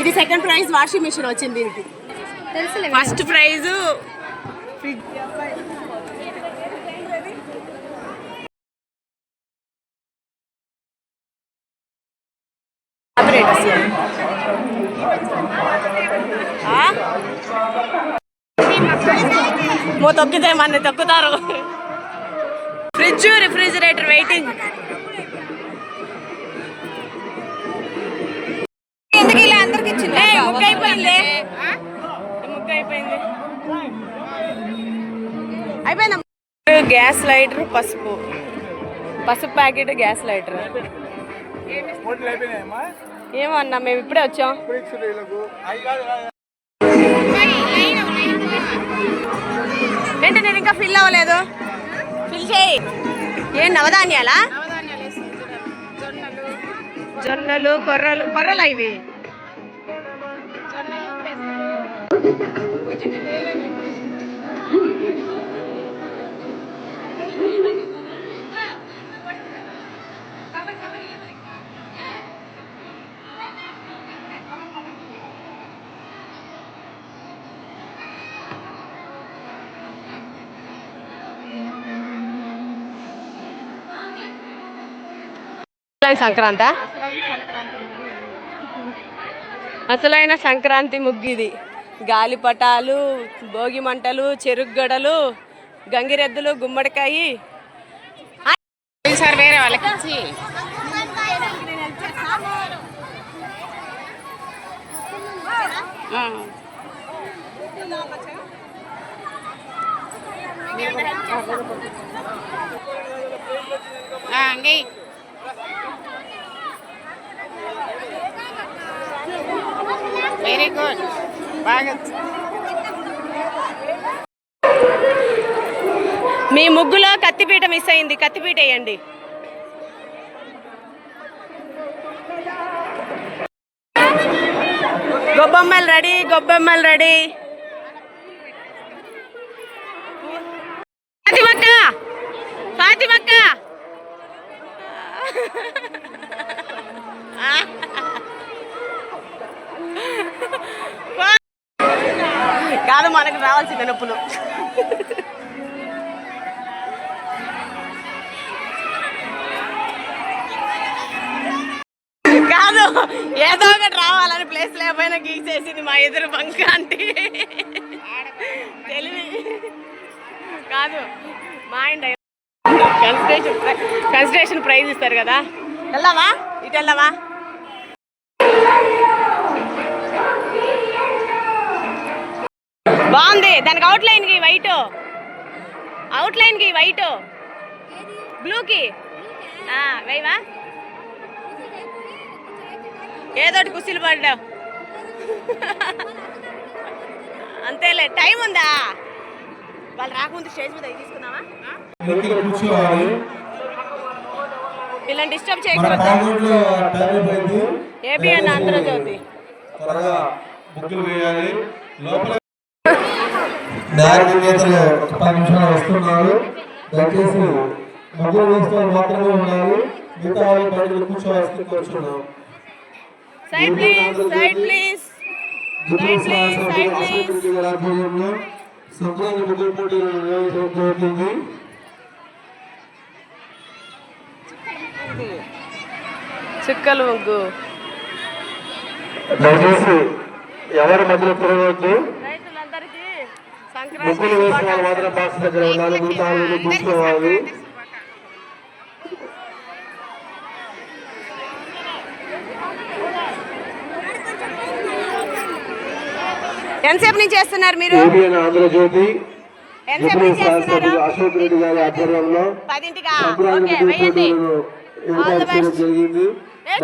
ఇది second prize washing machine వచ్చింది దీనికి. తెలుసులే ఫస్ట్ ప్రైజ్ మో తొక్కితే మన తొక్కుతారు. Fridge refrigerator waiting. ఎందుకు ఇలా అందరికి ఇచ్చింది? ముక్క అయిపోయింది. ముక్క అయిపోయింది. అయిపోయిందా? గ్యాస్ లైటర్ పసుపు. పసుపు ప్యాకెట్ గ్యాస్ లైటర్. ఏమో అన్నా మేము ఇప్పుడే వచ్చాం. ఏంటి నేను ఇంకా ఫిల్ అవ్వలేదు? ఫిల్ చేయి ఏం నవధాన్యాలా? జొన్నలు కొర్రలు కొర్రలు ఇవి? సంక్రాంత? అసలైన సంక్రాంతి ముగ్గిది. గాలిపటాలు భోగి మంటలు చెరుగ్గడలు గంగిరెద్దులు గుమ్మడికాయ. సార్ వేరే వాళ్ళకి ఇచ్చి. అండి వెరీ గుడ్ బాగా మీ ముగ్గులో కత్తిపీట మిస్ అయింది. కత్తిపీట వేయండి. గొబ్బమ్మలు రెడీ గొబ్బమ్మలు రెడీ. ఫాతిమక్క! ఫాతిమక్క! కాదు మనకు రావాల్సిందే నొప్పులు. కాదు ఏదో ఒకటి రావాలని ప్లేస్ లేకపోయినా గీసేసింది మా ఎదురు బంక అంటే. తెలివి. కాదు మా ఆయన కన్స్ట్రేషన్ కన్స్ట్రేషన్ ప్రైజ్ ఇస్తారు కదా. వెళ్దామా ఇటు వెళ్దామా బాగుంది. దానికి అవుట్ లైన్కి వైట్ అవుట్ లైన్కి. వైట్ బ్లూకి వేయవా ఏదోటి కుర్చీలు పడ్డావు. అంతేలే టైం ఉందా? వాళ్ళు రాకముందు స్టేజ్ మీద తీసుకుందామా? వీళ్ళని డిస్టర్బ్ చేయకూడదు ఆంధ్రజ్యోతి. త్వరగా వేయాలి. లోపల ఒక పది నిమిషాలు వస్తున్నారు. దయచేసి ముగ్గురు వేస్తే మాత్రమే ఉండాలి. మిగతా వాళ్ళు బయట కూర్చోవాల్సింది కూర్చున్నాం. Side please side please Side please, side please. Sankranti ముగ్గురు పోటీలు నిర్వహించడం జరుగుతుంది చుక్కలు ముగ్గు దయచేసి ఎవరి మధ్యలో తిరగవద్దు. ముగ్గులు వేసిన వాళ్ళు మాత్రం బాక్స్ దగ్గర ఉండాలి మిగతా వాళ్ళు కూర్చోవాలి ఎంతసేపు నుంచి చేస్తున్నారు మీరు? ఆంధ్రజ్యోతి ఎంతసేపు డిప్యూటీ నుంచి చేస్తున్నారు? శాసనసభ్యులు అశోక్ రెడ్డి గారి ఆధ్వర్యంలో ఓకే వేయండి.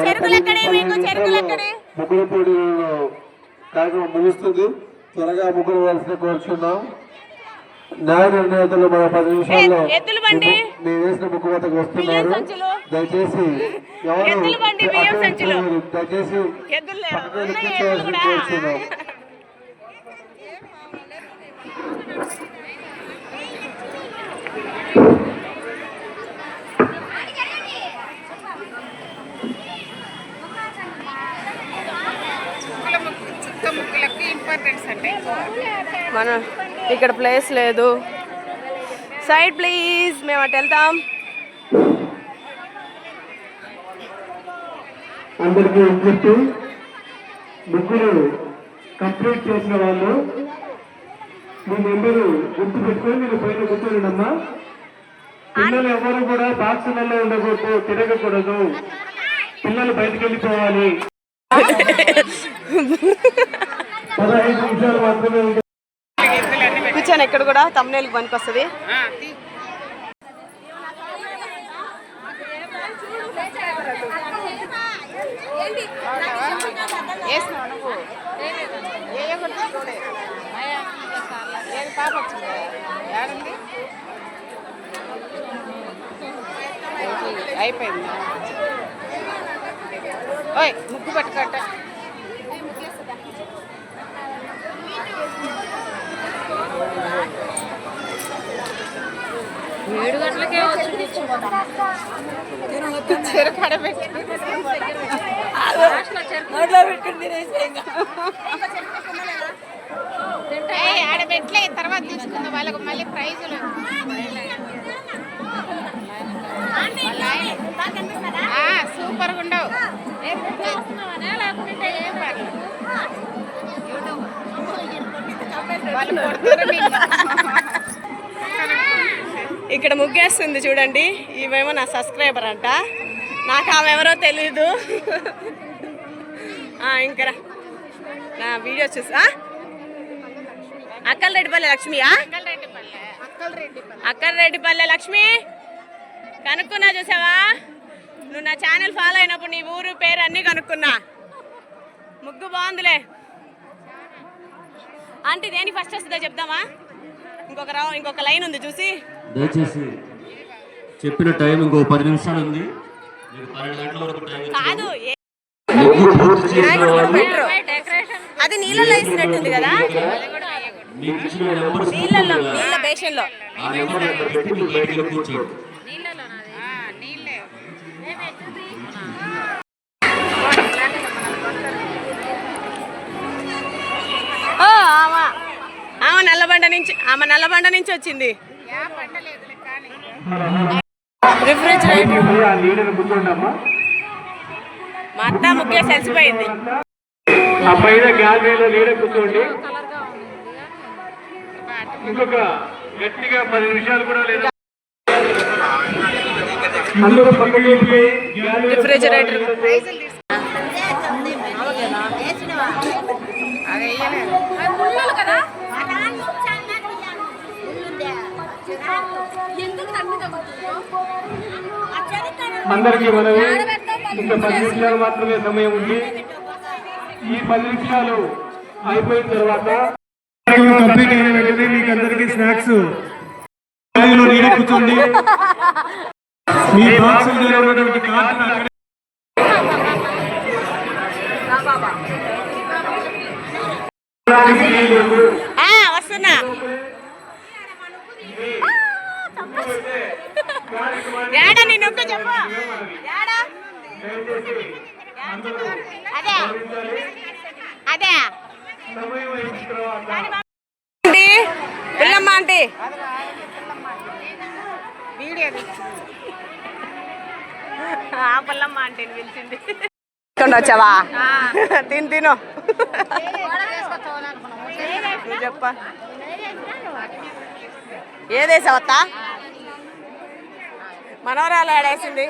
చెరుకులు ఎక్కడే? మీకు? చెరుకులు ఎక్కడే? ముగ్గురు పోటీలను కార్యక్రమం ముగుస్తుంది. త్వరగా ముగ్గురు వలస కోరుచున్నాం. న్యాయ నిర్ణేతలు మన పది నిమిషాల్లో? మేము వేసిన ముగ్గు వద్దకు వస్తున్నారు? దయచేసి ఎవరు దయచేసి. కోరుచున్నాం. మనం ఇక్కడ ప్లేస్ లేదు. సైడ్ ప్లీజ్ మేము అటు వెళ్తాం. అందరికీ విజ్ఞప్తి. ముగ్గురు కంప్లీట్ చేసిన వాళ్ళు మీ నెంబరు గుర్తు పెట్టుకొని మీరు పైన కూర్చోండమ్మా. పిల్లలు ఎవరు కూడా బాక్సులలో ఉండకూడదు తిరగకూడదు. పిల్లలు బయటికి వెళ్ళిపోవాలి. కూర్చొని ఇక్కడ కూడా తమ్నేల్కి పనికి వస్తుంది వేసినావు నువ్వు? వేయకూడదు చూడే ఏది పాప వచ్చింది? ఏడుంది? అయిపోయింది. ఓయ్ ముగ్గు పట్టుకట్ట ఏడు గంటలకే వచ్చి చెరుకాడ పెట్టి ఏయ్, ఆడ తర్వాత తీసుకుందాం వాళ్ళకు మళ్ళీ ప్రైజులు సూపర్గా ఉండవు. ఇక్కడ ముగ్గేస్తుంది చూడండి. ఈమెమో నా సబ్స్క్రైబర్ అంట. నాకు ఆమె ఎవరో తెలీదు. ఆ, ఇంకా నా వీడియో చూసా అక్కలరెడ్డిపల్లె లక్ష్మియా? అక్కలరెడ్డిపల్లె రెడ్డిపల్లె లక్ష్మి? కనుక్కున్నా చూసావా? నువ్వు నా ఛానల్ ఫాలో అయినప్పుడు నీ ఊరు పేరు అన్నీ కనుక్కున్నా. ముగ్గు బాగుందిలే. ఆంటీ దేని ఫస్ట్ వస్తుందో చెప్దామా? ఇంకొక రా ఇంకొక లైన్ ఉంది చూసి. దయచేసి చెప్పిన టైం ఇంకో పది నిమిషాలు ఉంది. కాదు. అది నీళ్ళలో వేసినట్టుంది కదా. నీళ్ళలో నీళ్ళ బేషన్లో నల్లబండ నుంచి ఆమె నల్లబండ నుంచి వచ్చింది. యా పండలేదులే కానీ రిఫ్రిజిరేటర్ ఆ లీడర్ కూర్చోండమ్మా మా అత్త ముఖ్య కలిసిపోయింది ఆ పైన గ్యాలరీలో లీడర్ కూర్చోండి. ఇంకొక గట్టిగా పది నిమిషాలు కూడా లేదా. అందరూ పక్కకి వెళ్ళిపోయి గ్యాలరీలో రిఫ్రిజిరేటర్ అది వేయలేదు అందరికీ మనవి. ఇంకా పది నిమిషాలు మాత్రమే సమయం ఉంది. ఈ పది నిమిషాలు అయిపోయిన తర్వాత కంప్లీట్ అయిన వెంటనే మీకు అందరికీ స్నాక్స్. నీడ కూర్చోండి. మీ బాక్స్ ఉన్నటువంటి కార్డును అక్కడే వస్తున్నా. ఏడా నీ నొక్క చెప్పు. ఏడా? అదే. అదే. Aunty పిల్లమ్మ aunty. వీడియో ఆ పిల్లమ్మ ఆంటీని పిలిచింది. ఇక్కడ వచ్చావా? తిను తిను. చెప్ప. ఏదేసావత్తా మనోరాలు ఆడేసింది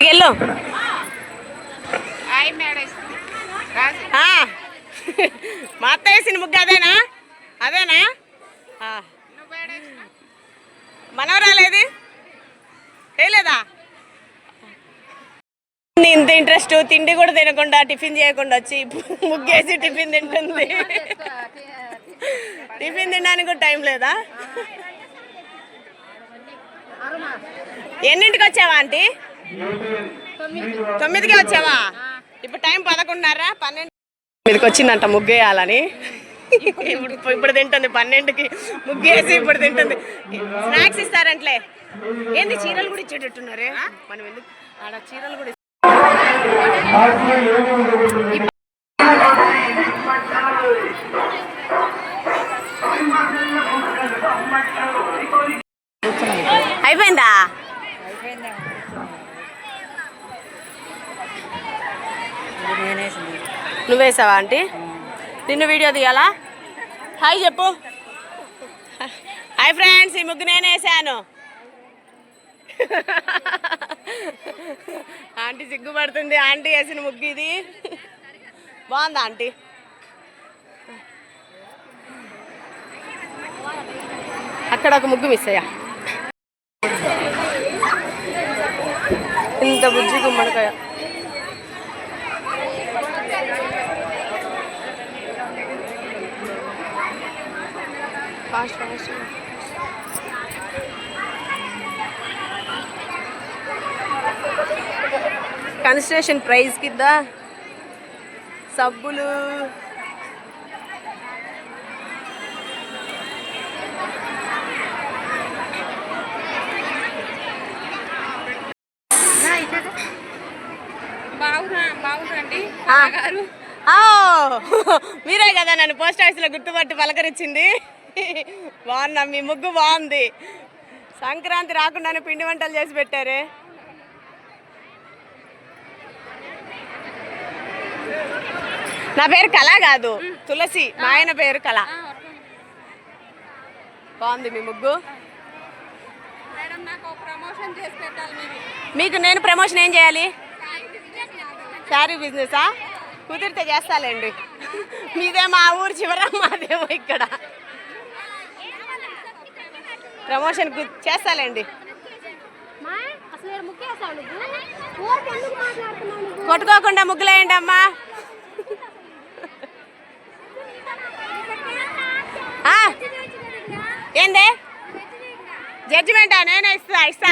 వెళ్ళు. మా అత్త వేసిన ముగ్గు అదేనా? అదేనా? మనవరాలేది వేయలేదా? ఇంత ఇంట్రెస్ట్ తిండి కూడా తినకుండా టిఫిన్ చేయకుండా వచ్చి ముగ్గేసి టిఫిన్ తింటుంది. టిఫిన్ తినడానికి కూడా టైం లేదా? ఎన్నింటికి వచ్చావా ఆంటీ? తొమ్మిదికి వచ్చావా? ఇప్పుడు టైం పదకొండున్నారా పన్నెండు తొమ్మిదికి వచ్చిందంట ముగ్గేయాలని. ఇప్పుడు ఇప్పుడు తింటుంది పన్నెండుకి ముగ్గేసి ఇప్పుడు తింటుంది. స్నాక్స్ ఇస్తారంట్లే. ఏంది చీరలు కూడా ఇచ్చేటట్టున్నారే? మనం ఎందుకు ఆడ చీరలు కూడా ఇస్తారు. అయిపోయిందా? నువ్వేసావా ఆంటీ? నిన్ను వీడియో తీయాలా హాయ్ చెప్పు. హాయ్ ఫ్రెండ్స్ ఈ ముగ్గు నేను వేసాను. ఆంటీ సిగ్గుపడుతుంది. ఆంటీ వేసిన ముగ్గు ఇది. బాగుందా ఆంటీ? అక్కడ ఒక ముగ్గు మిస్ అయ్యా. ఇంత బుజ్జి గుమ్మడికాయ. ఫాస్ట్ ఫాస్ట్ కన్స్ట్రక్షన్ ప్రైజ్ కింద సబ్బులు బాగున్నా బాగుందండి ఆ. గారు ఆ, మీరే కదా నన్ను పోస్ట్ ఆఫీస్లో గుర్తుపట్టి పలకరించింది. బాగున్నా మీ ముగ్గు బాగుంది. సంక్రాంతి రాకుండానే పిండి వంటలు చేసి పెట్టారే. నా పేరు కళ కాదు తులసి మా ఆయన పేరు కళ. బాగుంది మీ ముగ్గు. మీకు నేను ప్రమోషన్ ఏం చేయాలి? శారీ బిజినెసా? కుదిరితే చేస్తాలేండి. మీదే మా ఊరు చివర మాదేమో ఇక్కడ. ప్రమోషన్ కు- చేస్తాలేండి. కొట్టుకోకుండా ముగ్గులేయండి అమ్మా ఏందే? జడ్జిమెంటా నేనే ఇస్తా ఇస్తా.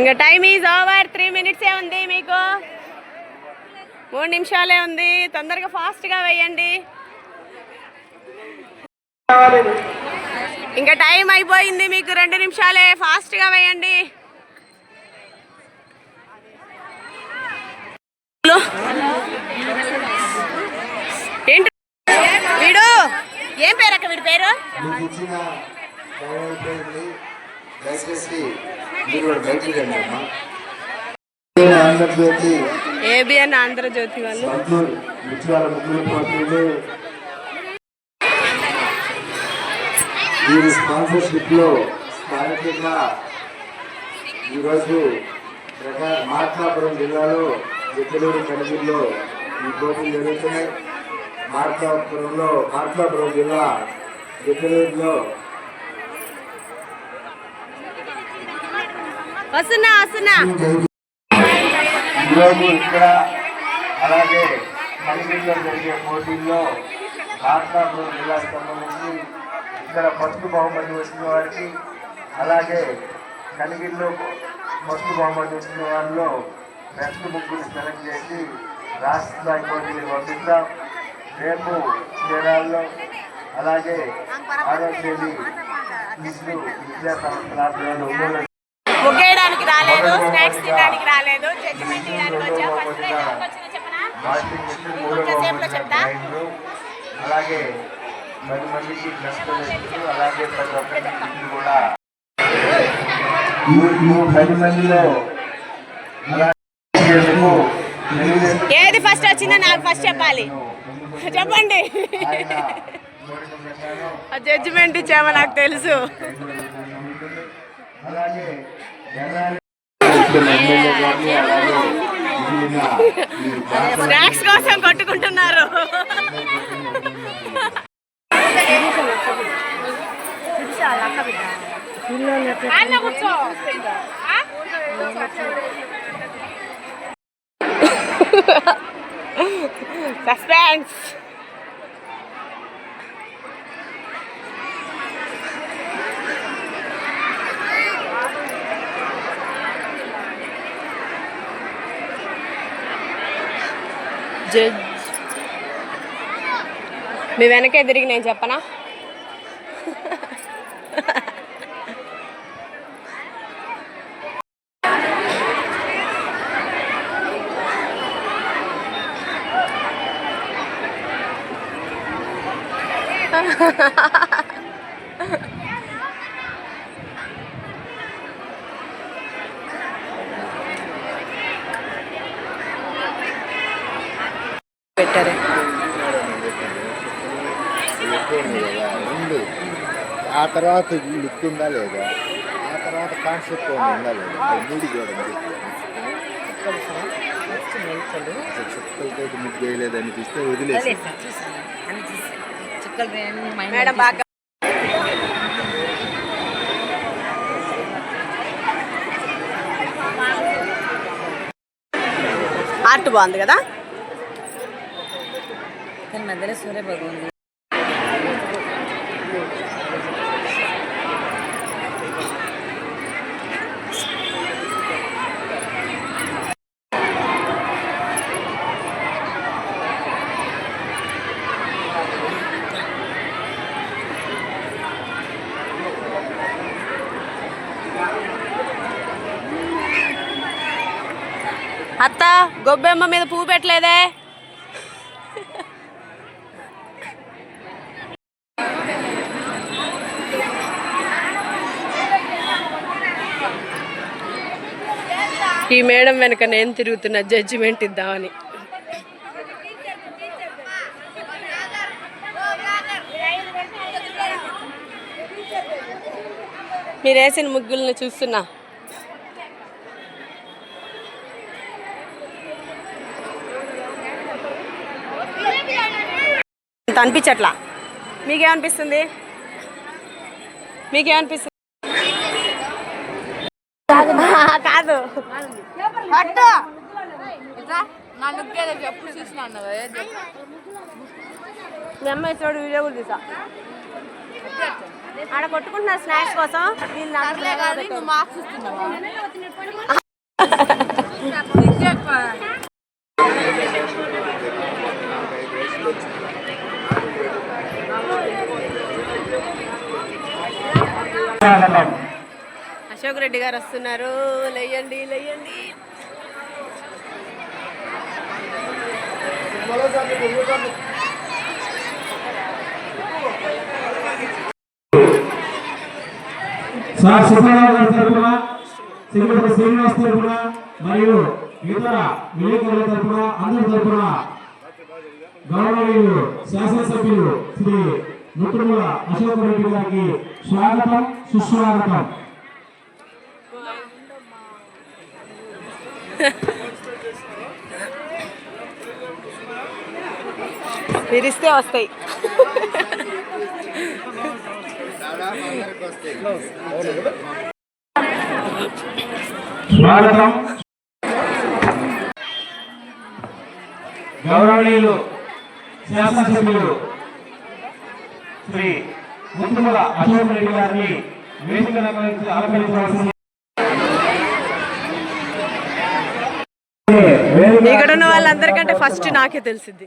ఇంకా టైం ఈజ్ ఓవర్ త్రీ మినిట్సే ఉంది మీకు. మూడు నిమిషాలే ఉంది. తొందరగా ఫాస్ట్గా వేయండి. ఇంకా టైం అయిపోయింది మీకు. రెండు నిమిషాలే ఫాస్ట్గా వేయండి. ఏంటి? వీడు? ఏం పేరు అక్క? వీడి పేరు? దయచేసి మీరు కూడా బయటికి రండి అమ్మా. ఆంధ్రజ్యోతి ఏబిఎన్ ఆంధ్రజ్యోతి వాళ్ళు. మద్దూరు ముత్యాల ముగ్గురు పోటీలు వీరి స్పాన్సర్షిప్లో స్థానికంగా ఈరోజు మార్కాపురం జిల్లాలో ఎక్కడూరు కనిగిరిలో ఈ పోటీలు జరుగుతున్నాయి. మార్కాపురంలో మార్కాపురం జిల్లా ఎక్కడూరులో వస్తున్నా వస్తున్నా. ఈరోజు ఇక్కడ అలాగే కనిగిరిలో జరిగే పోటీల్లో మార్కాపురం జిల్లాకు సంబంధించి ఇక్కడ ఫస్ట్ బహుమతి వచ్చిన వారికి అలాగే కలిగిల్లో ఫస్ట్ బహుమతి వచ్చిన వారిలో బెస్ట్ ముగ్గురు సెలెక్ట్ చేసి రాష్ట్ర స్థాయి పోటీలు పంపిస్తాం రేపు చీరాల్లో అలాగే ఆరోగ్య విద్యా సంస్థల ముగ్గేయడానికి రాలేదు స్నాక్స్ తినడానికి రాలేదు జడ్జిమెంట్ ఇవ్వడానికి వచ్చా? ఫస్ట్ ప్రైజ్ ఎవరికి వచ్చిందో చెప్పనా? బహుమతి చెప్తా? అలాగే పది మందికి ప్రతి ఒక్కరికి కూడా పది మందిలో ఏది ఫస్ట్ వచ్చిందో నాకు ఫస్ట్ చెప్పాలి. చెప్పండి. జడ్జిమెంట్ ఇచ్చామో నాకు తెలుసు. అలాగే స్నాక్స్ కోసం కొట్టుకుంటున్నారు? Suspense judge. మీ వెనకే తిరిగి నేను చెప్పనా? ha ha ha తర్వాత లుక్ ఉందా లేదా? ఆ తర్వాత కాన్సెప్ట్ ఉందా లేదా? మూడు చూడండి అసలు చుక్కలతో ముగ్గు వేయలేదు అనిపిస్తే వదిలేసి. మేడం బాగా ఆర్ట్ బాగుంది కదా? మధ్యలో సూర్య భగవాన్ అత్త గొబ్బెమ్మ మీద పువ్వు పెట్టలేదే? ఈ మేడం వెనక నేను తిరుగుతున్న జడ్జిమెంట్ ఇద్దామని. మీరు వేసిన ముగ్గుల్ని చూస్తున్నా. అంత అనిపించట్లా. మీకేమనిపిస్తుంది? మీకేమనిపిస్తుంది? కాదు. మీ అమ్మాయి చూడు వీడియో కూడా తీసా ఆడ కొట్టుకుంటున్నారు స్నాక్స్ కోసం వీళ్ళు మార్క్స్ ఇస్తున్నావా అశోక్ రెడ్డి గారు వస్తున్నారు. లేయండి లేయండి. సార్ సుబ్బారావు గారి తరఫున శ్రీమతి శ్రీనివాస్ తరఫున మరియు ఇతర విలేకరుల తరఫున అందరి తరఫున గౌరవనీయులు శాసనసభ్యులు శ్రీ ముత్తుముల అశోక్ రెడ్డి గారికి స్వాగతం సుస్వాగతం. పిరిస్తే వస్తాయి. స్వాగతం. గౌరవనీయులు శాసనసభ్యులు శ్రీ ముత్తుముల అశోక్ రెడ్డి గారిని వేదిక అలంకరించి అలంకరించవలసింది. ఇక్కడ ఉన్న వాళ్ళందరికంటే ఫస్ట్ నాకే తెలిసింది.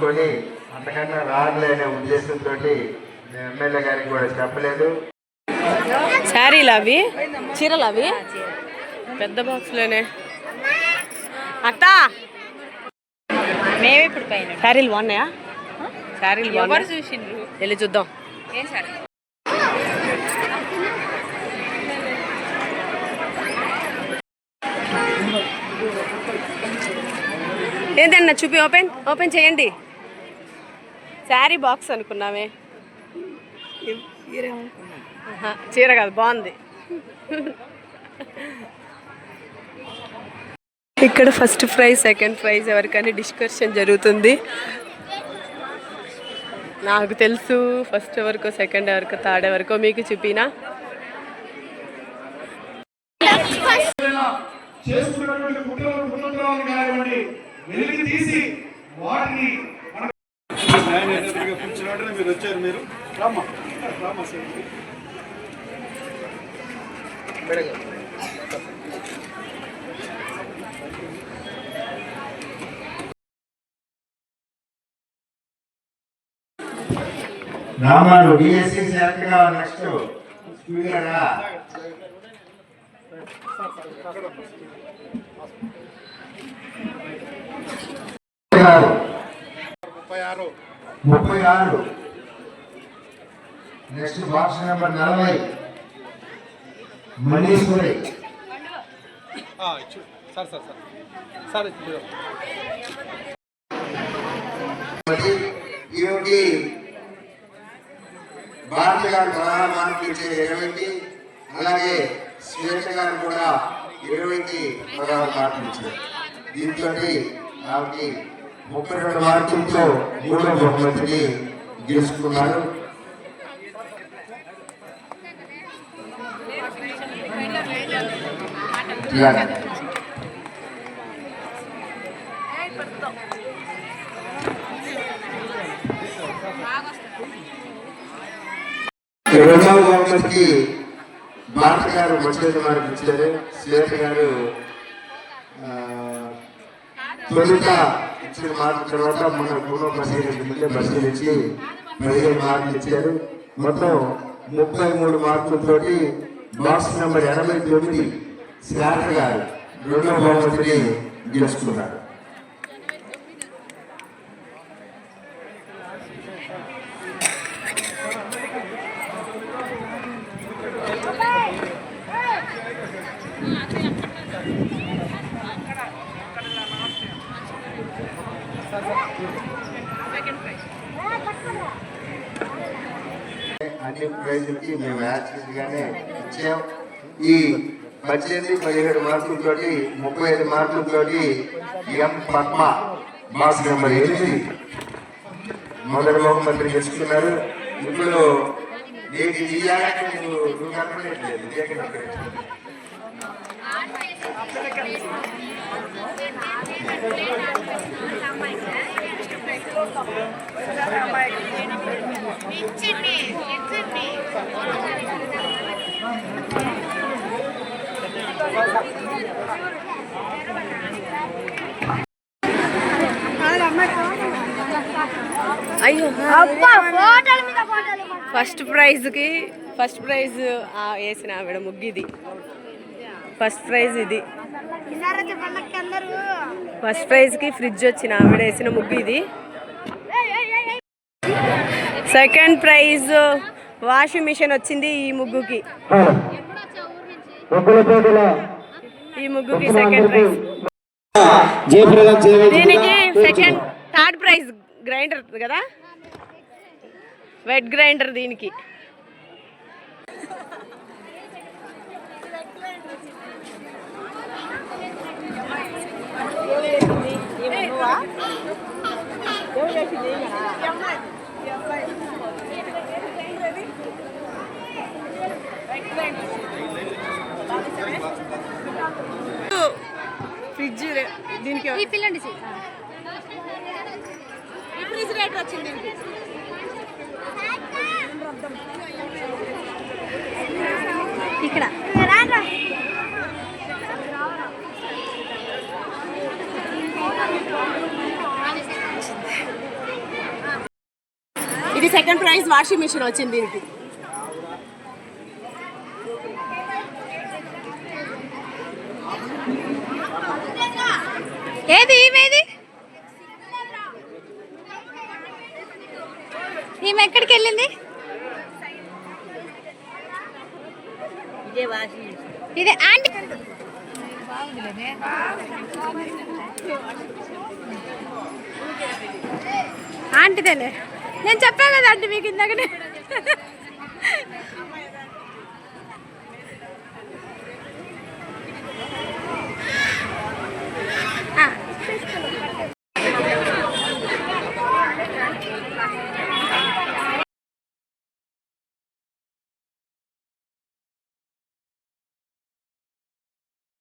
పోల్చుకొని అంతకన్నా రాదులే అనే ఉద్దేశంతో ఎమ్మెల్యే గారికి కూడా చెప్పలేదు. శారీలు అవి చీరలు అవి పెద్ద బాక్స్లోనే. అత్త! మేము ఇప్పుడు పైన. శారీలు బాగున్నాయా? శారీలు ఎవరు చూసిండ్రు? వెళ్ళి చూద్దాం. ఏం సార్ ఏంటన్నా చూపి ఓపెన్ ఓపెన్ చేయండి. శారీ బాక్స్ అనుకున్నామే. చీర కాదు బాగుంది. ఇక్కడ ఫస్ట్ ప్రైజ్ సెకండ్ ప్రైజ్ ఎవరికైనా డిస్కషన్ జరుగుతుంది. నాకు తెలుసు ఫస్ట్ ఎవరికో సెకండ్ ఎవరికో థర్డ్ ఎవరికో మీకు చూపినా. చేసుకున్నటువంటి కానివ్వండి వెలికి తీసి వాటిని మన మీరు వచ్చారు మీరు రామ్మా రామ్మా సార్ శాఖగా నెక్స్ట్ స్పీకర్ గారు ఆరు. ముప్పై ఆరు. నెక్స్ట్ బాక్స్ నెంబర్ నలభై. Maneeshwari sir sir sir. Sir ఈరోజు భారత గారు పదహారు మార్కులు ఇచ్చే ఇరవైకి అలాగే శ్వేత గారు కూడా ఇరవైకి ఇచ్చారు. దీంతో ఆమెకి ముప్పై రెండు మార్కులతో మూడో బహుమతిని గెలుచుకున్నారు. రెండవ బహుమతికి భారత గారు మంచి గారికి ఇచ్చారు శ్వేత గారు ఆ, తొలుత ఇచ్చిన మార్కుల తర్వాత మన పూర్వ పరిశీలించి ముందే పరిశీలించి పదిహేను మార్కులు ఇచ్చారు. మొత్తం ముప్పై మూడు మార్కులతోటి బాక్స్ నెంబర్ ఎనభై తొమ్మిది శాఖ గారు రెండవ బహుమతిని గెలుచుకున్నారు అన్ని ప్రైజులకి మేము యాక్చువల్గానే ఇచ్చాం ఈ పద్దెనిమిది పదిహేడు మార్కులతోటి ముప్పై ఐదు మార్కులతోటి ఎం పద్మ బాక్స్ నెంబర్ ఎనిమిది. మొదటి బహుమతిని గెలుచుకున్నారు. ఇప్పుడు నీకు ఇయ్యాలంటే నువ్వు నువ్వు కనపడలేదు ఇదే కనపడలేదు. ఇచ్చింది ఇచ్చింది అయ్యో. ఫస్ట్ ప్రైజ్కి ఫస్ట్ ప్రైజ్ వేసిన ఆవిడ ముగ్గిది. ఫస్ట్ ప్రైజ్ ఇది. ఫస్ట్ ప్రైజ్కి ఫ్రిడ్జ్ వచ్చిన ఆవిడ వేసిన ముగ్గు ఇది సెకండ్ ప్రైజ్ వాషింగ్ మిషన్ వచ్చింది ఈ ముగ్గుకి. ఈ ముగ్గుకి సెకండ్ ప్రైజ్ దీనికి సెకండ్ థర్డ్ ప్రైజ్ గ్రైండర్ కదా? వెట్ గ్రైండర్ దీనికి. ఫ్రిడ్జ్ దీనికి ఈ పిల్లండి రిఫ్రిజిరేటర్ వచ్చింది దీనికి. ఇక్కడ. ఇది సెకండ్ ప్రైజ్ వాషింగ్ మిషన్ వచ్చింది దీనికి. ఏది ఈమెది ఈమె ఎక్కడికి వెళ్ళింది? ఇదే ఆంటీ. ఆంటీదేలే. నేను చెప్పా కదా ఆంటీ మీకు ఇందాకనే.